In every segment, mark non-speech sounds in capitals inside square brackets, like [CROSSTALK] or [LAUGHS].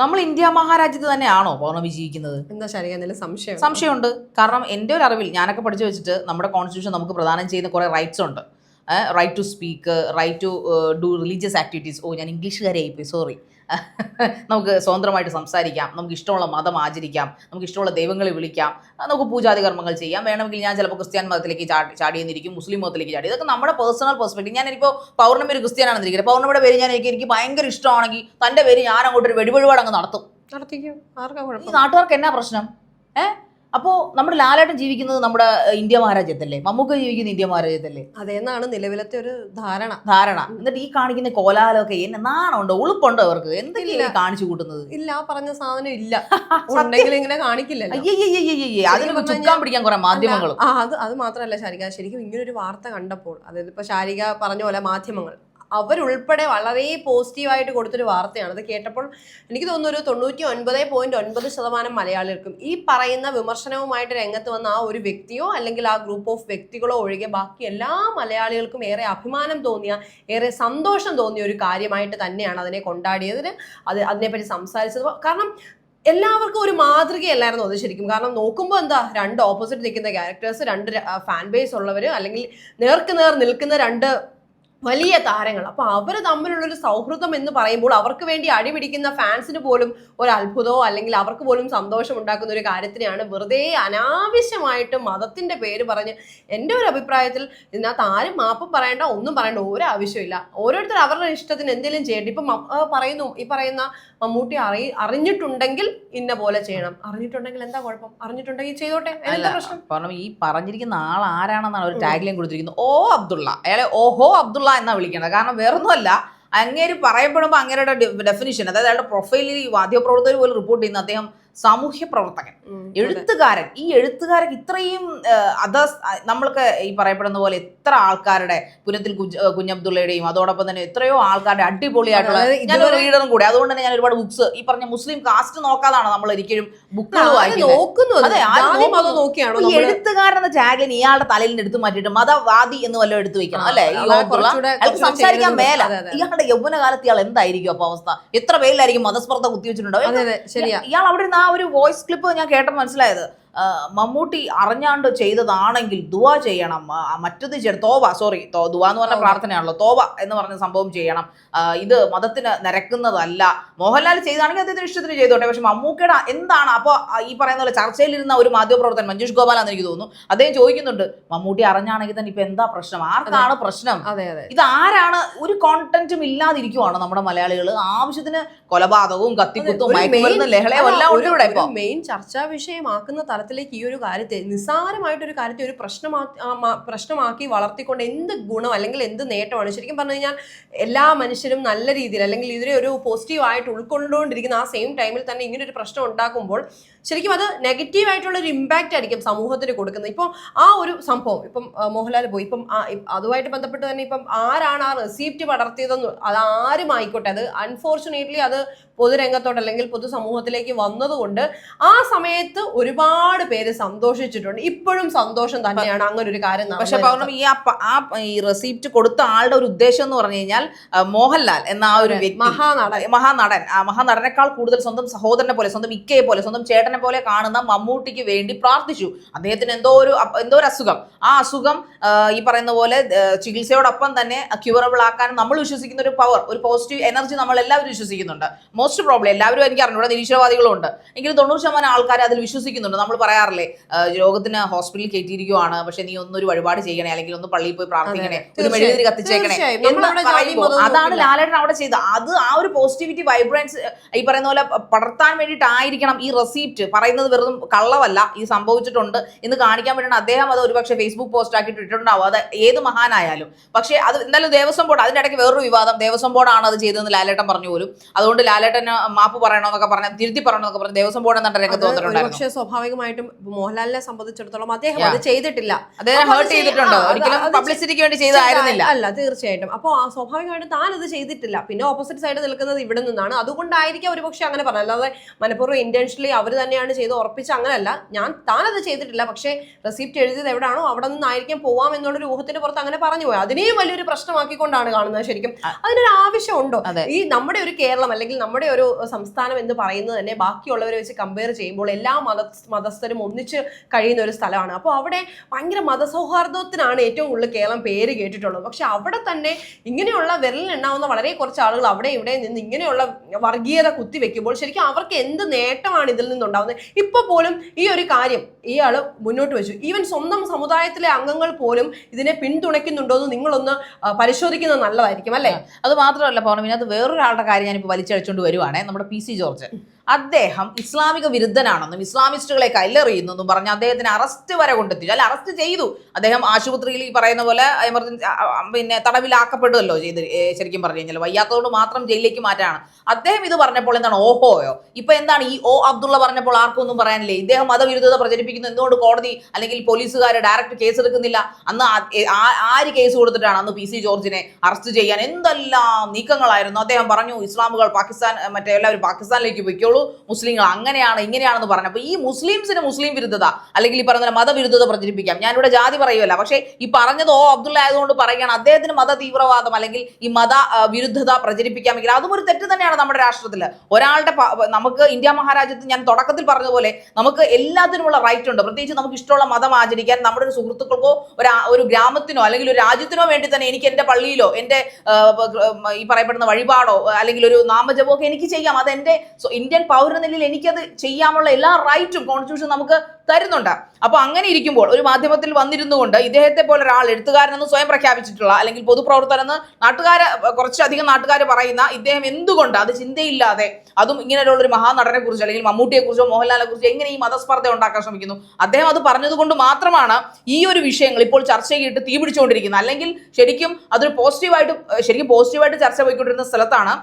നമ്മൾ ഇന്ത്യ മഹാരാജ്യത്ത് തന്നെയാണോ പൗർണമി ജീവിക്കുന്നത്? എന്താ ശരിയെന്നല്ല സംശയം സംശയമുണ്ട്. കാരണം എന്റെ ഒരു അറിവിൽ ഞാനൊക്കെ പഠിച്ചു വെച്ചിട്ട് നമ്മുടെ കോൺസ്റ്റിറ്റ്യൂഷൻ നമുക്ക് പ്രദാനം ചെയ്യുന്ന കുറേ റൈറ്റ്സ് ഉണ്ട്. Right to speak right to do religious activities ഓ ഞാൻ ഇംഗ്ലീഷുകാരായിപ്പോയി സോറി [LAUGHS] നമുക്ക് സ്വതന്ത്രമായിട്ട് സംസാരിക്കാം. നമുക്ക് ഇഷ്ടമുള്ള മതം ആചരിക്കാം. നമുക്ക് ഇഷ്ടമുള്ള ദൈവങ്ങളെ വിളിക്കാം. നമുക്ക് പൂജാതി കർമ്മങ്ങൾ ചെയ്യാം. വേണമെങ്കിൽ ഞാൻ ചിലപ്പോൾ ക്രിസ്ത്യൻ മതത്തിലേക്ക് ചാടി ചാടിയെന്നിരിക്കും മുസ്ലിം മതത്തിലേക്ക് ചാടി. ഇതൊക്കെ നമ്മുടെ പേഴ്സണൽ പെർസ്പെക്റ്റീവ് ഞാനിപ്പോൾ പൗർണമി ഒരു ക്രിസ്ത്യാനാണെന്നിരിക്കുന്നത് പൗർണമിയുടെ പേര് ഞാൻ എനിക്ക് എനിക്ക് ഭയങ്കര ഇഷ്ടമാണെങ്കിൽ തന്റെ പേര് ഞാൻ അങ്ങോട്ട് ഒരു വെടിവഴിപാട് അങ്ങ് നടത്തും. നടത്തിക്കും? ആർക്കാ ഈ നാട്ടുകാർക്ക് എന്നാ പ്രശ്നം? ഏ? അപ്പോ നമ്മുടെ ലാലേട്ടൻ ജീവിക്കുന്നത് നമ്മുടെ ഇന്ത്യ മഹാരാജ്യത്തല്ലേ? മമ്മൂക്ക ജീവിക്കുന്ന ഇന്ത്യ മഹാരാജ്യത്തല്ലേ? അതെന്നാണ് നിലവിലത്തെ ഒരു ധാരണ. ധാരണ. എന്നിട്ട് ഈ കാണിക്കുന്ന കോലാഹലമൊക്കെ എന്നെ നാണമുണ്ടോ ഉളുപ്പുണ്ടോ അവർക്ക്? എന്തെങ്കിലും കാണിച്ചു കൂട്ടുന്നത്? ഇല്ല ആ പറഞ്ഞ സാധനം ഇല്ല. [LAUGHS] ഉണ്ടെങ്കിൽ ഇങ്ങനെ കാണിക്കില്ല അതിനൊക്കെ ചുക്കാൻ പിടിക്കാൻ കുറെ മാധ്യമങ്ങൾ ആ അത് അത് മാത്രമല്ല ശാരിക ശരിക്കും ഇങ്ങനെ ഒരു വാർത്ത കണ്ടപ്പോൾ അതായത് ഇപ്പൊ ശാരിക പറഞ്ഞ പോലെ മാധ്യമങ്ങൾ അവരുൾപ്പെടെ വളരെ പോസിറ്റീവായിട്ട് കൊടുത്തൊരു വാർത്തയാണ്. അത് കേട്ടപ്പോൾ എനിക്ക് തോന്നുന്നു ഒരു തൊണ്ണൂറ്റി ഒൻപത് പോയിന്റ് ഒൻപത് ശതമാനം മലയാളികൾക്കും ഈ പറയുന്ന വിമർശനവുമായിട്ട് രംഗത്ത് വന്ന ആ ഒരു വ്യക്തിയോ അല്ലെങ്കിൽ ആ ഗ്രൂപ്പ് ഓഫ് വ്യക്തികളോ ഒഴികെ ബാക്കി എല്ലാ മലയാളികൾക്കും ഏറെ അഭിമാനം തോന്നിയ ഏറെ സന്തോഷം തോന്നിയ ഒരു കാര്യമായിട്ട് തന്നെയാണ് അതിനെ കൊണ്ടാടിയതിന് അത് അതിനെപ്പറ്റി സംസാരിച്ചത്. കാരണം എല്ലാവർക്കും ഒരു മാതൃകയല്ലായിരുന്നു അത് ശരിക്കും. കാരണം നോക്കുമ്പോൾ എന്താ രണ്ട് ഓപ്പോസിറ്റ് നിൽക്കുന്ന ക്യാരക്ടേഴ്സ് രണ്ട് ഫാൻ ബേസ് ഉള്ളവർ അല്ലെങ്കിൽ നേർക്ക് നേർ നിൽക്കുന്ന രണ്ട് വലിയ താരങ്ങൾ. അപ്പൊ അവർ തമ്മിലുള്ള ഒരു സൗഹൃദം എന്ന് പറയുമ്പോൾ അവർക്ക് വേണ്ടി അടിപിടിക്കുന്ന ഫാൻസിന് പോലും ഒരു അത്ഭുതമോ അല്ലെങ്കിൽ അവർക്ക് പോലും സന്തോഷം ഉണ്ടാക്കുന്ന ഒരു കാര്യത്തിനെയാണ് വെറുതെ അനാവശ്യമായിട്ട് മതത്തിന്റെ പേര് പറഞ്ഞ് എന്റെ ഒരു അഭിപ്രായത്തിൽ ഇതിനകത്ത് ആരും മാപ്പ് പറയേണ്ട ഒന്നും പറയേണ്ട ഒരു ആവശ്യമില്ല ഓരോരുത്തർ അവരുടെ ഇഷ്ടത്തിന് എന്തെങ്കിലും ചെയ്യട്ടെ. ഇപ്പം പറയുന്നു ഈ പറയുന്ന മമ്മൂട്ടി അറി അറിഞ്ഞിട്ടുണ്ടെങ്കിൽ ഇന്ന പോലെ ചെയ്യണം. അറിഞ്ഞിട്ടുണ്ടെങ്കിൽ എന്താ കുഴപ്പം? അറിഞ്ഞിട്ടുണ്ടെങ്കിൽ ചെയ്തോട്ടെ. എന്താ പ്രശ്നം? കാരണം ഈ പറഞ്ഞിരിക്കുന്ന ആൾ ആരാണെന്നാണ് ഒരു ടാഗ്ലൈൻ കൊടുത്തിരിക്കുന്നത്? ഓ അബ്ദുള്ള. അയാളെ ഓഹോ അബ്ദുള്ള എന്നാ വിളിക്കേണ്ടത് കാരണം വേറൊന്നുമല്ല അങ്ങേര് പറയപ്പെടുമ്പോൾ അങ്ങേരുടെ ഡെഫിനിഷൻ അതായത് അയാളുടെ പ്രൊഫൈലിൽ ഈ മാധ്യമപ്രവർത്തകർ പോലും റിപ്പോർട്ട് ചെയ്യുന്ന അദ്ദേഹം സാമൂഹ്യ പ്രവർത്തകൻ. എഴുത്തുകാരൻ. ഈ എഴുത്തുകാരൻ ഇത്രയും അതേഴ്സ് നമ്മൾക്ക് ഈ പറയപ്പെടുന്ന പോലെ എത്ര ആൾക്കാരുടെ പുനത്തിൽ കുഞ്ഞബ്ദുള്ളയുടെയും അതോടൊപ്പം തന്നെ എത്രയോ ആൾക്കാരുടെ അടിപൊളിയായിട്ടുള്ള ഞാനൊരു റീഡറും കൂടെ. അതുകൊണ്ട് തന്നെ ഞാൻ ഒരുപാട് ബുക്സ് ഈ പറഞ്ഞ മുസ്ലിം കാസ്റ്റ് നോക്കാതാണ് നമ്മൾ ഒരിക്കലും ബുക്കുകൾ വായിക്കുന്നത്. അതെ, എഴുത്തുകാരൻ എന്ന ടാഗ്ലൈൻ ഇയാളുടെ തലയിൽ നിന്ന് എടുത്തു മാറ്റിയിട്ട് മതവാദി എന്ന് വല്ലതും എടുത്തു വെക്കണം അല്ലെ? ഈ അതാ അയാൾക്ക് സംസാരിക്കാൻ. മേല. അതെ, അതെ. ഇയാളുടെ യൗവനകാലത്ത് ഇയാൾ എന്തായിരിക്കും അപ്പൊ അവസ്ഥ? എത്ര പേരിലായിരിക്കും മതസ്പർദ്ധ കുത്തിവെച്ചിട്ടുണ്ടോ അതെ അതെ ഇയാൾ അവിടെ നിന്ന് ഒരു വോയിസ് ക്ലിപ്പ് ഞാൻ കേട്ടപ്പോൾ മനസ്സിലായത്. ആ, മമ്മൂട്ടി അറിഞ്ഞാണ്ട് ചെയ്തതാണെങ്കിൽ ദുവ ചെയ്യണം. മറ്റത് ചെയ്യണം തോവ സോറി ദുവ എന്ന് പറഞ്ഞ പ്രാർത്ഥനയാണല്ലോ. തോവ എന്ന് പറഞ്ഞ സംഭവം ചെയ്യണം. ഇത് മതത്തിന് നിരക്കുന്നതല്ല. മോഹൻലാൽ ചെയ്താണെങ്കിൽ അദ്ദേഹത്തിന് ഇഷ്ടത്തിന് ചെയ്തോട്ടെ. പക്ഷെ മമ്മൂക്കയുടെ എന്താണ് അപ്പോൾ ഈ പറയുന്ന പോലെ ചർച്ചയിലിരുന്ന ഒരു മാധ്യമപ്രവർത്തകൻ മഞ്ജുഷ് ഗോപാലാന്ന് എനിക്ക് തോന്നുന്നു. അദ്ദേഹം ചോദിക്കുന്നുണ്ട് മമ്മൂട്ടി അറിഞ്ഞാണെങ്കിൽ തന്നെ ഇപ്പൊ എന്താ പ്രശ്നം? ആർക്കാണ് പ്രശ്നം? അതെ അതെ. ഇത് ആരാണ്? ഒരു കോണ്ടന്റും ഇല്ലാതിരിക്കുവാണ് നമ്മുടെ മലയാളികൾ ആവശ്യത്തിന് കൊലപാതകവും കത്തിക്കുത്തും മയക്കുമരുന്നും ലഹളയും എല്ലാം ഉണ്ട് ഇവിടെ മെയിൻ ചർച്ചാ വിഷയമാക്കുന്ന തലത്തിലേക്ക് ഈ ഒരു കാര്യത്തെ നിസ്സാരമായിട്ടൊരു കാര്യത്തെ ഒരു പ്രശ്നമാക്കി പ്രശ്നമാക്കി വളർത്തിക്കൊണ്ട് എന്ത് ഗുണം അല്ലെങ്കിൽ എന്ത് നേട്ടമാണ്? ശരിക്കും പറഞ്ഞു കഴിഞ്ഞാൽ എല്ലാ മനുഷ്യരും നല്ല രീതിയിൽ അല്ലെങ്കിൽ ഇതിനെ ഒരു പോസിറ്റീവായിട്ട് ഉൾക്കൊണ്ടുകൊണ്ടിരിക്കുന്ന ആ സെയിം ടൈമിൽ തന്നെ ഇങ്ങനെ ഒരു പ്രശ്നം ഉണ്ടാക്കുമ്പോൾ ശരിക്കും അത് നെഗറ്റീവ് ആയിട്ടുള്ള ഒരു ഇമ്പാക്റ്റ് ആയിരിക്കും സമൂഹത്തിന് കൊടുക്കുന്നത്. ഇപ്പോൾ ആ ഒരു സംഭവം ഇപ്പം മോഹൻലാൽ പോയി. ഇപ്പം അതുമായിട്ട് ബന്ധപ്പെട്ട് തന്നെ ഇപ്പം ആരാണ് ആ റെസീപ്റ്റ് പടർത്തിയതെന്ന് അത് ആരും ആയിക്കോട്ടെ അത് അൺഫോർച്ചുനേറ്റ്ലി അത് പൊതുരംഗത്തോട്ട് അല്ലെങ്കിൽ പൊതുസമൂഹത്തിലേക്ക് വന്നതുകൊണ്ട് ആ സമയത്ത് ഒരുപാട് പേര് സന്തോഷിച്ചിട്ടുണ്ട്. ഇപ്പോഴും സന്തോഷം തന്നെയാണ് അങ്ങനെ ഒരു കാര്യം പക്ഷെ. പൗർണമി ഈ ആ ഈ റെസിപ്റ്റ് കൊടുത്ത ആളുടെ ഒരു ഉദ്ദേശം എന്ന് പറഞ്ഞു കഴിഞ്ഞാൽ മോഹൻലാൽ എന്ന ആ ഒരു മഹാനടൻ. മഹാനടൻ. ആ മഹാനടനേക്കാൾ കൂടുതൽ സ്വന്തം സഹോദരനെ പോലെ സ്വന്തം ഇക്കയെ പോലെ സ്വന്തം ചേട്ടനെ പോലെ കാണുന്ന മമ്മൂട്ടിക്ക് വേണ്ടി പ്രാർത്ഥിച്ചു. അദ്ദേഹത്തിന് എന്തോ ഒരു എന്തോ ഒരു അസുഖം. ആ അസുഖം ഈ പറയുന്ന പോലെ ചികിത്സയോടൊപ്പം തന്നെ ക്യൂറബിൾ ആക്കാൻ നമ്മൾ വിശ്വസിക്കുന്ന ഒരു പവർ ഒരു പോസിറ്റീവ് എനർജി നമ്മൾ എല്ലാവരും വിശ്വസിക്കുന്നുണ്ട്. മോസ്റ്റ് പ്രോബ്ലം എല്ലാവരും എനിക്ക് അറിഞ്ഞൂടെ നിരീശ്വരവാദികളും ഉണ്ട് എങ്കിലും തൊണ്ണൂറ് ശതമാനം ആൾക്കാർ അതിൽ വിശ്വസിക്കുന്നുണ്ട്. നമ്മൾ പറയാറില്ലേ രോഗത്തിന് ഹോസ്പിറ്റലിൽ കയറ്റിയിരിക്കുവാണ് പക്ഷെ നീ ഒന്നൊരു വഴിപാട് ചെയ്യണേ അല്ലെങ്കിൽ ഒന്ന് പള്ളിയിൽ പോയി പ്രാർത്ഥിക്കണേ ഒരു. മെഴുകുതിരി കത്തിച്ചേക്കണേ. എന്ന് പറയുമ്പോൾ അതാണ്. ലാലേട്ടൻ അവിടെ ചെയ്ത് അത് ആ ഒരു പോസിറ്റിവിറ്റി വൈബ്രൻസ് ഈ പറയുന്ന പോലെ പടർത്താൻ വേണ്ടിയിട്ടായിരിക്കണം ഈ റെസീപ്റ്റ് പറയുന്നത് വെറും കള്ളവല്ല ഇത് സംഭവിച്ചിട്ടുണ്ട് എന്ന് കാണിക്കാൻ വേണ്ടിയാണ് അദ്ദേഹം അത് ഒരുപക്ഷെ ഫേസ്ബുക്ക് പോസ്റ്റ് ആക്കിയിട്ട് ഇട്ടിട്ടുണ്ടാവും. അത് ഏത് മഹാനായാലും. പക്ഷേ അത് എന്തായാലും ദേവസ്വം ബോർഡ് അതിന്റെ ഇടയ്ക്ക് വേറൊരു വിവാദം. ദേവസ്വം ബോർഡാണ് അത് ചെയ്തതെന്ന് ലാലേട്ടൻ പറഞ്ഞു പോലും. അതുകൊണ്ട് ലാലേട്ടന് മാപ്പ് പറയണമെന്നൊക്കെ പറഞ്ഞ തിരുത്തി പറയണമെന്നൊക്കെ പറഞ്ഞ ദേവസ്വം ബോർഡ് എന്നിട്ട് രംഗത്ത് വന്നിട്ടുണ്ടായിരുന്നു. ഒരുപക്ഷെ സ്വാഭാവികമായിട്ടും മോഹൻലാലിനെ സംബന്ധിച്ചിടത്തോളം അദ്ദേഹം അത് ചെയ്തിട്ടില്ല. അദ്ദേഹം ഹേർട്ട് ചെയ്തിട്ടുണ്ടോ? ഒരിക്കലും പബ്ലിസിറ്റിക്ക് വേണ്ടി ചെയ്തായിരുന്നില്ല. അല്ല തീർച്ചയായിട്ടും. അപ്പോൾ സ്വാഭാവികമായിട്ടും താൻ അത് ചെയ്തിട്ടില്ല. പിന്നെ ഓപ്പോസിറ്റ് സൈഡ് നിൽക്കുന്നത് ഇവിടെ നിന്നാണ്. അതുകൊണ്ടായിരിക്കാം ഒരുപക്ഷെ അങ്ങനെ പറഞ്ഞത്. അല്ലാതെ മനഃപൂർവം ഇന്റൻഷ്യലി അവർ തന്നെയാണ് ചെയ്ത് ഉറപ്പിച്ച് അങ്ങനെയല്ല ഞാൻ താൻ അത് ചെയ്തിട്ടില്ല. പക്ഷേ റെസിപ്റ്റ് എഴുതിയത് എവിടെയാണോ അവിടെ നിന്നായിരിക്കും പോവാം എന്നുള്ളൊരു ഊഹത്തിന് പുറത്ത് അങ്ങനെ പറഞ്ഞു പോയി. അതിനെയും വലിയൊരു പ്രശ്നമാക്കിക്കൊണ്ടാണ് കാണുന്നത് ശരിക്കും. അതിനൊരു ആവശ്യമുണ്ടോ. ഈ നമ്മുടെ ഒരു കേരളം അല്ലെങ്കിൽ നമ്മുടെ നമ്മുടെ ഒരു സംസ്ഥാനം എന്ന് പറയുന്നത് തന്നെ ബാക്കിയുള്ളവരെ വെച്ച് കമ്പയർ ചെയ്യുമ്പോൾ എല്ലാ മത മതസ്ഥരും ഒന്നിച്ച് കഴിയുന്ന ഒരു സ്ഥലമാണ്. അപ്പോൾ അവിടെ ഭയങ്കര മതസൗഹാർദ്ദത്തിനാണ് ഏറ്റവും കൂടുതൽ കേരളം പേര് കേട്ടിട്ടുള്ളത്. പക്ഷെ അവിടെ തന്നെ ഇങ്ങനെയുള്ള വിരലിലെണ്ണാവുന്ന വളരെ കുറച്ച് ആളുകൾ അവിടെ ഇവിടെ നിന്ന് ഇങ്ങനെയുള്ള വർഗീയത കുത്തിവെക്കുമ്പോൾ ശരിക്കും അവർക്ക് എന്ത് നേട്ടമാണ് ഇതിൽ നിന്നുണ്ടാവുന്നത്? ഇപ്പൊ പോലും ഈ ഒരു കാര്യം ഇയാൾ മുന്നോട്ട് വെച്ചു. ഈവൻ സ്വന്തം സമുദായത്തിലെ അംഗങ്ങൾ പോലും ഇതിനെ പിന്തുണയ്ക്കുന്നുണ്ടോ എന്ന് നിങ്ങളൊന്ന് പരിശോധിക്കുന്നത് നല്ലതായിരിക്കും അല്ലേ? അത് മാത്രമല്ല പൗർണമി അത് വേറൊരാളുടെ കാര്യം ഞാനിപ്പോൾ വലിച്ചഴിച്ചുകൊണ്ട് വരുവാണേ. നമ്മുടെ പി സി ജോർജ്. അദ്ദേഹം ഇസ്ലാമിക വിരുദ്ധനാണെന്നും ഇസ്ലാമിസ്റ്റുകളെ കല്ലെറിയുന്നെന്നും പറഞ്ഞ് അദ്ദേഹത്തിന് അറസ്റ്റ് വരെ കൊണ്ടെത്തിച്ചു. അല്ല അറസ്റ്റ് ചെയ്തു. അദ്ദേഹം ആശുപത്രിയിൽ ഈ പറയുന്ന പോലെ എമർജൻസി പിന്നെ തടവിലാക്കപ്പെടുമല്ലോ ചെയ്ത് ശരിക്കും പറഞ്ഞു കഴിഞ്ഞാൽ വയ്യാത്തതുകൊണ്ട് മാത്രം ജയിലിലേക്ക് മാറ്റാണ് അദ്ദേഹം ഇത് പറഞ്ഞപ്പോൾ എന്താണ്? ഓഹോയോ. ഇപ്പൊ എന്താണ്? ഈ ഓ അബ്ദുള്ള പറഞ്ഞപ്പോൾ ആർക്കും ഒന്നും പറയാനില്ലേ? ഇദ്ദേഹം മതവിരുദ്ധത പ്രചരിപ്പിക്കുന്നു. എന്തുകൊണ്ട് കോടതി അല്ലെങ്കിൽ പോലീസുകാർ ഡയറക്റ്റ് കേസ് എടുക്കുന്നില്ല? അന്ന് ആര് കേസ് കൊടുത്തിട്ടാണ് അന്ന് പി സി ജോർജിനെ അറസ്റ്റ് ചെയ്യാൻ എന്തെല്ലാം നീക്കങ്ങളായിരുന്നു? അദ്ദേഹം പറഞ്ഞു ഇസ്ലാമുകൾ പാകിസ്ഥാൻ മറ്റേ എല്ലാവരും പാകിസ്ഥാനിലേക്ക് പൊയ്ക്കോളൂ. മുസ്ലിങ്ങൾ അങ്ങനെയാണ് ഇങ്ങനെയാണെന്ന് പറഞ്ഞപ്പോൾ ഈ മുസ്ലിംസിന് മുസ്ലിം വിരുദ്ധത അല്ലെങ്കിൽ ഈ പറഞ്ഞ മതവിരുദ്ധത പ്രചരിപ്പിക്കാം. ഞാനിവിടെ ജാതി പറയുമല്ല പക്ഷേ ഈ പറഞ്ഞത് ഓ അബ്ദുള്ള ആയതുകൊണ്ട് പറയുകയാണ്. അദ്ദേഹത്തിന് മത തീവ്രവാദം അല്ലെങ്കിൽ ഈ മത വിരുദ്ധത പ്രചരിപ്പിക്കാമെങ്കിൽ അതും ഒരു തെറ്റ് തന്നെയാണ് നമ്മുടെ രാഷ്ട്രത്തിൽ ഒരാളുടെ നമുക്ക് ഇന്ത്യ മഹാരാജ്യത്ത് ഞാൻ തുടക്കത്തിൽ പറഞ്ഞതുപോലെ നമുക്ക് എല്ലാത്തിനുമുള്ള റൈറ്റ് ഉണ്ട്. പ്രത്യേകിച്ച് നമുക്ക് ഇഷ്ടമുള്ള മതം ആചരിക്കാൻ നമ്മുടെ ഒരു സുഹൃത്തുക്കൾക്കോ ഒരു ഒരു ഗ്രാമത്തിനോ അല്ലെങ്കിൽ ഒരു രാജ്യത്തിനോ വേണ്ടി തന്നെ എനിക്ക് എന്റെ പള്ളിയിലോ എന്റെ ഈ പറയപ്പെടുന്ന വഴിപാടോ അല്ലെങ്കിൽ ഒരു നാമജപമൊക്കെ എനിക്ക് ചെയ്യാം. അത് എന്റെ ഇന്ത്യൻ പൗര നിലയിൽ എനിക്കത് ചെയ്യാമുള്ള എല്ലാ റൈറ്റും കോൺസ്റ്റിറ്റ്യൂഷൻ നമുക്ക് തരുന്നുണ്ട്. അപ്പൊ അങ്ങനെ ഇരിക്കുമ്പോൾ ഒരു മാധ്യമത്തിൽ വന്നിരുന്നു കൊണ്ട് ഇദ്ദേഹത്തെ പോലെ ഒരാൾ എഴുത്തുകാരനെന്ന് സ്വയം പ്രഖ്യാപിച്ചിട്ടുള്ള അല്ലെങ്കിൽ പൊതുപ്രവർത്തനെന്ന് നാട്ടുകാര് കുറച്ചധികം നാട്ടുകാർ പറയുന്ന ഇദ്ദേഹം എന്തുകൊണ്ട് അത് ചിന്തയില്ലാതെ അതും ഇങ്ങനെയുള്ള ഒരു മഹാനടനെ കുറിച്ച് അല്ലെങ്കിൽ മമ്മൂട്ടിയെ കുറിച്ചോ മോഹൻലാലിനെ കുറിച്ചോ എങ്ങനെ ഈ മതസ്പർദ്ധ ഉണ്ടാക്കാൻ ശ്രമിക്കുന്നു? അദ്ദേഹം അത് പറഞ്ഞതുകൊണ്ട് മാത്രമാണ് ഈ ഒരു വിഷയങ്ങൾ ഇപ്പോൾ ചർച്ച ചെയ്തിട്ട് തീ പിടിച്ചുകൊണ്ടിരിക്കുന്നത് അല്ലെങ്കിൽ ശരിക്കും അതൊരു പോസിറ്റീവായിട്ട് ശരിക്കും പോസിറ്റീവായിട്ട് ചർച്ച പോയിക്കൊണ്ടിരുന്ന സ്ഥലത്താണ്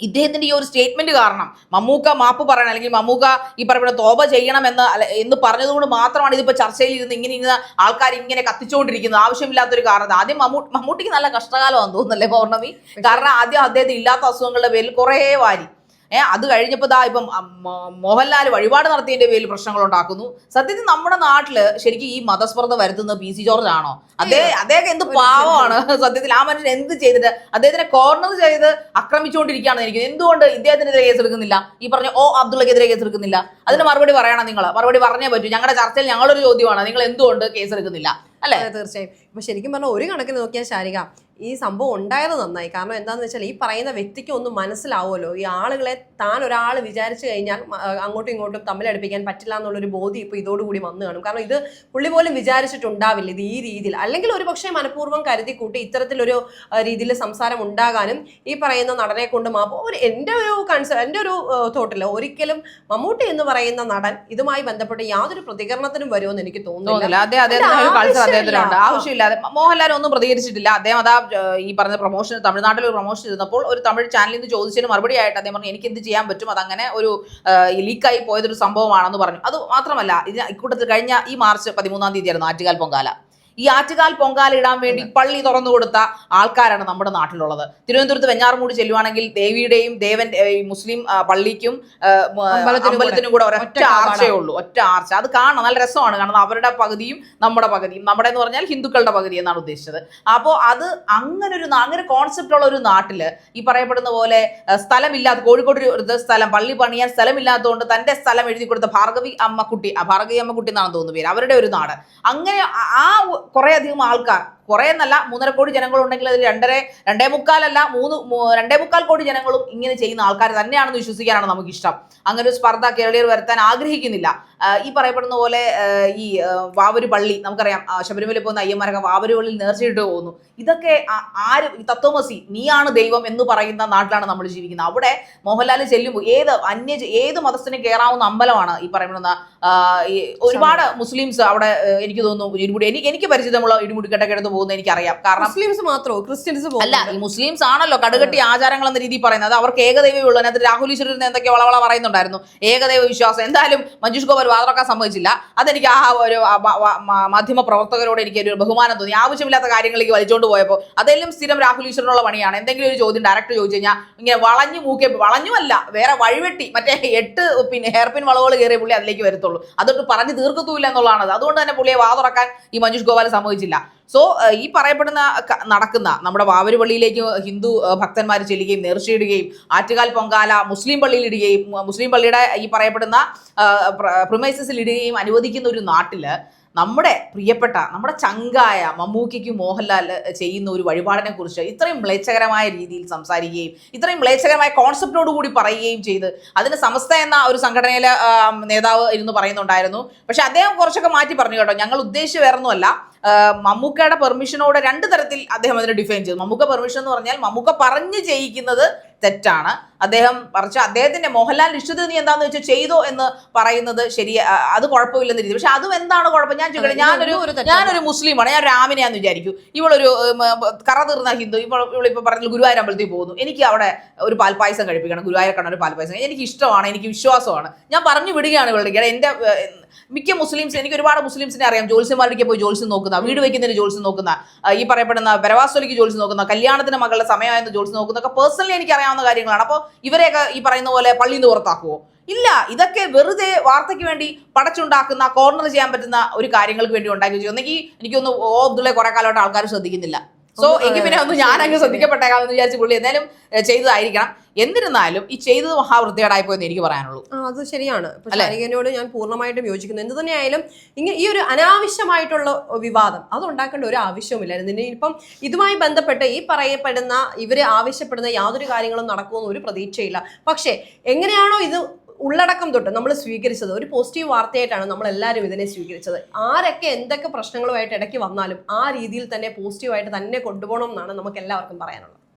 ഇദ്ദേഹത്തിന്റെ ഈ ഒരു സ്റ്റേറ്റ്മെന്റ് കാരണം മമ്മൂക്ക മാപ്പ് പറയണം അല്ലെങ്കിൽ മമ്മൂക്ക ഈ പറയുന്ന തോപ ചെയ്യണമെന്ന് അല്ല- എന്ന് പറഞ്ഞതുകൊണ്ട് മാത്രമാണ് ഇതിപ്പോൾ ചർച്ചയിൽ ഇരുന്ന് ഇങ്ങനെ ഇരുന്ന് ആൾക്കാർ ഇങ്ങനെ കത്തിച്ചുകൊണ്ടിരിക്കുന്നത്. ആവശ്യമില്ലാത്തൊരു കാരണം ആദ്യം മമ്മൂ മമ്മൂട്ടിക്ക് നല്ല കഷ്ടകാലമാണെന്ന് തോന്നുന്നല്ലേ പൗർണമി? കാരണം ആദ്യം അദ്ദേഹത്തിന് ഇല്ലാത്ത അസുഖങ്ങളുടെ പേരിൽ കുറേ വാരി. ഏഹ് അത് കഴിഞ്ഞപ്പോൾ ദാ ഇപ്പം മോഹൻലാൽ വഴിപാട് നടത്തിയതിന്റെ പേരിൽ പ്രശ്നങ്ങൾ ഉണ്ടാക്കുന്നു സത്യത്തിൽ നമ്മുടെ നാട്ടിൽ ശരിക്കും ഈ മതസ്പർദ്ധ വരുത്തുന്നത് പി സി ജോർജ് ആണോ? അദ്ദേഹം അദ്ദേഹം എന്ത് പാവമാണ്. സത്യത്തിൽ ആ മനുഷ്യൻ എന്ത് ചെയ്തിട്ട് അദ്ദേഹത്തിനെ കോർണർ ചെയ്ത് ആക്രമിച്ചുകൊണ്ടിരിക്കുകയാണ് എനിക്ക് എന്തുകൊണ്ട് ഇദ്ദേഹത്തിനെതിരെ കേസ് എടുക്കുന്നില്ല? ഈ പറഞ്ഞ ഓ അബ്ദുള്ളക്കെതിരെ കേസ് എടുക്കുന്നില്ല. അതിന് മറുപടി പറയണം നിങ്ങൾ മറുപടി പറഞ്ഞേ പറ്റൂ. ഞങ്ങളുടെ ചർച്ചയിൽ ഞങ്ങളൊരു ചോദ്യമാണ്. നിങ്ങൾ എന്തുകൊണ്ട് കേസ് എടുക്കുന്നില്ല? അല്ലേ? തീർച്ചയായും. ഇപ്പൊ ശരിക്കും പറഞ്ഞാൽ ഒരു കണക്കിന് നോക്കിയാൽ ശാരിക ഈ സംഭവം ഉണ്ടായത് നന്നായി. കാരണം എന്താന്ന് വെച്ചാൽ ഈ പറയുന്ന വ്യക്തിക്ക് ഒന്നും മനസ്സിലാവുമല്ലോ. ഈ ആളുകളെ താൻ ഒരാൾ വിചാരിച്ചു കഴിഞ്ഞാൽ അങ്ങോട്ടും ഇങ്ങോട്ടും തമ്മിലടുപ്പിക്കാൻ പറ്റില്ല എന്നുള്ളൊരു ബോധ്യം ഇപ്പോൾ ഇതോടുകൂടി വന്നു കാണും. കാരണം ഇത് പുള്ളി പോലും വിചാരിച്ചിട്ടുണ്ടാവില്ല ഇത് ഈ രീതിയിൽ. അല്ലെങ്കിൽ ഒരു പക്ഷേ മനഃപൂർവം കരുതി കൂട്ടി ഇത്തരത്തിലൊരു രീതിയിൽ സംസാരം ഉണ്ടാകാനും ഈ പറയുന്ന നടനെ കൊണ്ട് മാപ്പ് ഒരു എന്റെ ഒരു കൺസേൺ എന്റെ ഒരു തോട്ടില്ല ഒരിക്കലും മമ്മൂട്ടി എന്ന് പറയുന്ന നടൻ ഇതുമായി ബന്ധപ്പെട്ട് യാതൊരു പ്രതികരണത്തിനും വരുമെന്ന് എനിക്ക് തോന്നുന്നില്ല. ആവശ്യമില്ലാതെ മോഹൻലാൽ ഒന്നും പ്രതികരിച്ചിട്ടില്ല. അദ്ദേഹം അതാ ഈ പറഞ്ഞ പ്രൊമോഷൻ തമിഴ്നാട്ടിൽ ഒരു പ്രൊമോഷൻ ഇരുന്നപ്പോൾ ഒരു തമിഴ് ചാനലിൽ നിന്ന് ചോദിച്ചതിന് മറുപടി ആയിട്ട് അദ്ദേഹം പറഞ്ഞു എനിക്ക് എന്ത് ചെയ്യാൻ പറ്റും? അതങ്ങനെ ഒരു ലീക്കായി പോയതൊരു സംഭവമാണെന്ന് പറഞ്ഞു. അത് മാത്രമല്ല ഇതിന് ഇക്കൂട്ടത്തിൽ കഴിഞ്ഞ ഈ മാർച്ച് പതിമൂന്നാം തീയതി ആയിരുന്നു ആറ്റുകാൽ പൊങ്കാല. ഈ ആറ്റുകാൽ പൊങ്കാല ഇടാൻ വേണ്ടി പള്ളി തുറന്നു കൊടുത്ത ആൾക്കാരാണ് നമ്മുടെ നാട്ടിലുള്ളത്. തിരുവനന്തപുരത്ത് വെഞ്ഞാറുമൂട് ചെല്ലുവാണെങ്കിൽ ദേവിയുടെയും ദേവൻ ഈ മുസ്ലിം പള്ളിക്കും അമ്പലത്തിനും കൂടെ. ഒരൊറ്റ. ആർച്ചയേ ഉള്ളൂ. ഒറ്റ ആർച്ച. അത് കാണണം. നല്ല രസമാണ്. കാരണം അവരുടെ പകുതിയും നമ്മുടെ പകുതിയും. നമ്മുടെ എന്ന് പറഞ്ഞാൽ ഹിന്ദുക്കളുടെ പകുതി എന്നാണ് ഉദ്ദേശിച്ചത്. അപ്പോൾ അത് അങ്ങനെ ഒരു അങ്ങനെ കോൺസെപ്റ്റ് ഉള്ള ഒരു നാട്ടിൽ ഈ പറയപ്പെടുന്ന പോലെ സ്ഥലമില്ലാത്ത കോഴിക്കോട് ഒരു സ്ഥലം പള്ളി പണിയാൻ സ്ഥലമില്ലാത്തതുകൊണ്ട് തന്റെ സ്ഥലം എഴുതി കൊടുത്ത ഭാർഗവി അമ്മക്കുട്ടി ഭാർഗവി അമ്മക്കുട്ടി എന്നാണ് തോന്നുന്നു പേര്. അവരുടെ ഒരു നാട്. അങ്ങനെ ആ- കുറെ അധികം ആൾക്കാർ കുറെ എന്നല്ല മൂന്നര കോടി ജനങ്ങളുണ്ടെങ്കിൽ അതിൽ രണ്ടര രണ്ടേ മുക്കാലല്ല മൂന്ന് രണ്ടേ മുക്കാൽ കോടി ജനങ്ങളും ഇങ്ങനെ ചെയ്യുന്ന ആൾക്കാർ തന്നെയാണെന്ന് വിശ്വസിക്കാനാണ് നമുക്ക് ഇഷ്ടം അങ്ങനെ ഒരു സ്പർദ്ധ കേരളീയർ വരുത്താൻ ആഗ്രഹിക്കുന്നില്ല. ഈ പറയപ്പെടുന്ന പോലെ ഈ വാവരു പള്ളി നമുക്കറിയാം ശബരിമല പോകുന്ന അയ്യന്മാരൊക്കെ വാവരു പള്ളിയിൽ നേർച്ചയിട്ട് പോകുന്നു. ഇതൊക്കെ ആര് തത്വമസി നീയാണ് ദൈവം എന്ന് പറയുന്ന നാട്ടിലാണ് നമ്മൾ ജീവിക്കുന്നത്. അവിടെ മോഹൻലാൽ ചെല്ലുമ്പോൾ ഏത് അന്യ ഏത് മതസ്ഥന് കയറാവുന്ന അമ്പലമാണ് ഈ പറയപ്പെടുന്ന ഒരുപാട് മുസ്ലിംസ് അവിടെ എനിക്ക് തോന്നുന്നു ഇടിമുടി എനിക്ക് എനിക്ക് പരിചിതമുള്ള ഇടിമുടി കെട്ടക്കെടുത്ത് പോകുന്നത് എനിക്കറിയാം. കാരണം മുസ്ലിംസ് മാത്രമോ ക്രിസ്ത്യൻസ് അല്ല ഈ മുസ്ലിംസ് ആണല്ലോ കടുകട്ടി ആചാരങ്ങൾ എന്ന രീതിയിൽ പറയുന്നത്. അത് അവർക്ക് ഏകദൈവമേ ഉള്ളൂ. അതിനകത്ത് രാഹുൽ ഈശ്വരൻ എന്തൊക്കെ വളവള പറയുന്നുണ്ടായിരുന്നു. ഏകദൈവ വിശ്വാസം. എന്തായാലും മഞ്ജുഷ് ഗോപാൽ വാതറക്കാൻ സമ്മതിച്ചില്ല. അതെനിക്ക് ആ ഒരു മാധ്യമ പ്രവർത്തകരോട് എനിക്ക് ഒരു ബഹുമാനം തോന്നി. ആവശ്യമില്ലാത്ത കാര്യങ്ങളിലേക്ക് വലിച്ചുകൊണ്ട് പോയപ്പോൾ അതെല്ലാം സ്ഥിരം രാഹുൽ ഈശ്വരനുള്ള പണിയാണ്. എന്തെങ്കിലും ഒരു ചോദ്യം ഡയറക്റ്റ് ചോദിച്ചു കഴിഞ്ഞാൽ ഇങ്ങനെ വളഞ്ഞു മൂക്കെ വളഞ്ഞുമല്ല വേറെ വഴിവെട്ടി മറ്റേ എട്ട് പിന്നെ ഹെയർപിൻ വളവുകൾ കയറിയ പുള്ളി അതിലേക്ക് വരത്തുള്ളൂ. അതൊട്ട് പറഞ്ഞ് തീർക്കത്തൂല്ല എന്നുള്ളതാണ് അതുകൊണ്ട് തന്നെ പുള്ളിയെ വാതുറക്കാൻ ഈ മഞ്ജുഷ് ഗോപാൽ സമ്മതിച്ചില്ല. സോ ഈ പറയപ്പെടുന്ന നടക്കുന്ന നമ്മുടെ വാവരുപള്ളിയിലേക്ക് ഹിന്ദു ഭക്തന്മാർ ചെല്ലുകയും നേർച്ചയിടുകയും ആറ്റുകാൽ പൊങ്കാല മുസ്ലിം പള്ളിയിൽ ഇടുകയും മുസ്ലിം പള്ളിയുടെ ഈ പറയപ്പെടുന്ന പ്രിമൈസസിൽ ഇടുകയും അനുവദിക്കുന്ന ഒരു നാട്ടിൽ നമ്മുടെ പ്രിയപ്പെട്ട നമ്മുടെ ചങ്കായ മമ്മൂക്കിക്ക് മോഹൻലാൽ ചെയ്യുന്ന ഒരു വഴിപാടിനെ കുറിച്ച് ഇത്രയും മ്ലേച്ഛകരമായ രീതിയിൽ സംസാരിക്കുകയും ഇത്രയും മ്ലേച്ഛകരമായ കോൺസെപ്റ്റോട് കൂടി പറയുകയും ചെയ്ത് അതിന് സമസ്ത എന്ന ഒരു സംഘടനയിലെ നേതാവ് ഇരുന്ന് പറയുന്നുണ്ടായിരുന്നു. പക്ഷെ അദ്ദേഹം കുറച്ചൊക്കെ മാറ്റി പറഞ്ഞു കേട്ടോ. ഞങ്ങൾ ഉദ്ദേശിച്ച് വേറൊന്നുമല്ല. മമ്മൂക്കയുടെ പെർമിഷനോടെ രണ്ട് തരത്തിൽ അദ്ദേഹം അതിനെ ഡിഫൈൻ ചെയ്തു. മമ്മൂക്ക പെർമിഷൻ എന്ന് പറഞ്ഞാൽ മമ്മൂക്ക പറഞ്ഞു ചെയ്യിക്കുന്നത് തെറ്റാണ്. അദ്ദേഹം പറിച്ച അദ്ദേഹത്തിന്റെ മോഹൻലാൽ ഇഷ്ടത നീ എന്താന്ന് വെച്ചാൽ ചെയ്തോ എന്ന് പറയുന്നത് ശരി അത് കുഴപ്പമില്ലെന്ന് രീതി. പക്ഷെ അതും എന്താണ് കുഴപ്പം? ഞാൻ ചോദിക്കട്ടെ ഞാനൊരു ഞാനൊരു മുസ്ലിമാണ് ഞാൻ രാമിനെയാന്ന് വിചാരിക്കും. ഇവളൊരു കറ തീർന്ന ഹിന്ദു. ഇവൾ ഇവളിപ്പോൾ പറഞ്ഞ ഗുരുവായൂർ അമ്പലത്തിൽ പോകുന്നു. എനിക്ക് അവിടെ ഒരു പാൽപ്പായസം കഴിപ്പിക്കണം. ഗുരുവായൂർ കണ്ണ ഒരു പാൽപ്പായസം. എനിക്ക് ഇഷ്ടമാണ് എനിക്ക് വിശ്വാസമാണ്. ഞാൻ പറഞ്ഞു വിടുകയാണ് ഇവളുടെ. എന്റെ മിക്ക മുസ്ലിംസ് എനിക്ക് ഒരുപാട് മുസ്ലിംസിനെ അറിയാം. ജോത്സ്യന്മാരുടെ പോയി ജോത്സ്യം നോക്കുന്ന വീട് വയ്ക്കുന്നതിന് ജോത്സ്യം നോക്കുന്ന ഈ പറയപ്പെടുന്ന ബരവാസ്വലിക്ക് ജോത്സ്യം നോക്കുന്ന കല്യാണത്തിന് മകളുടെ സമയമായെന്ന് ജോത്സ്യം നോക്കുന്ന ഒക്കെ പേഴ്സണലി എനിക്ക് അറിയാവുന്ന കാര്യങ്ങളാണ്. അപ്പോൾ ഇവരെയൊക്കെ ഈ പറയുന്ന പോലെ പള്ളിയിൽ നിന്ന് പുറത്താക്കുമോ ഇല്ല ഇതൊക്കെ വെറുതെ വാർത്തയ്ക്ക് വേണ്ടി പടച്ചുണ്ടാക്കുന്ന കോർണർ ചെയ്യാൻ പറ്റുന്ന ഒരു കാര്യങ്ങൾക്ക് വേണ്ടി ഉണ്ടാക്കി വെച്ചു ഒന്നെങ്കിൽ എനിക്കൊന്ന് ഓ അബ്ദുള്ള കുറെ കാലമായിട്ട് ആൾക്കാർ ശ്രദ്ധിക്കുന്നില്ല. സോ എങ്കിൽ പിന്നെ ഒന്ന് ഞാൻ അങ്ങ് ശ്രദ്ധിക്കപ്പെട്ടേക്കാമെന്ന് വിചാരിച്ച് പുള്ളി എന്തായാലും ചെയ്തതായിരിക്കണം. എന്നിരുന്നാലും ഈ ചെയ്തത് മഹാവൃത്തികേടായി പോയെന്ന് എനിക്ക് പറയാനുള്ളൂ. ആ അത് ശരിയാണ്. ശാരികനോട് ഞാൻ പൂർണമായിട്ടും യോജിക്കുന്നു. എന്ത് തന്നെയായാലും ഇങ്ങനെ ഈ ഒരു അനാവശ്യമായിട്ടുള്ള വിവാദം അത് ഉണ്ടാക്കേണ്ട ഒരു ആവശ്യവുമില്ലായിരുന്നു. ഇനി ഇപ്പം ഇതുമായി ബന്ധപ്പെട്ട് ഈ പറയപ്പെടുന്ന ഇവർ ആവശ്യപ്പെടുന്ന യാതൊരു കാര്യങ്ങളും നടക്കുമെന്ന് ഒരു പ്രതീക്ഷയില്ല. പക്ഷേ എങ്ങനെയാണോ ഇത് ഉള്ളടക്കം തൊട്ട് നമ്മൾ സ്വീകരിച്ചത് ഒരു പോസിറ്റീവ് വാർത്തയായിട്ടാണ് നമ്മൾ എല്ലാവരും ഇതിനെ സ്വീകരിച്ചത്. ആരൊക്കെ എന്തൊക്കെ പ്രശ്നങ്ങളുമായിട്ട് ഇടയ്ക്ക് വന്നാലും ആ രീതിയിൽ തന്നെ പോസിറ്റീവായിട്ട് തന്നെ കൊണ്ടുപോകണം എന്നാണ് നമുക്ക് എല്ലാവർക്കും പറയാനുള്ളത്.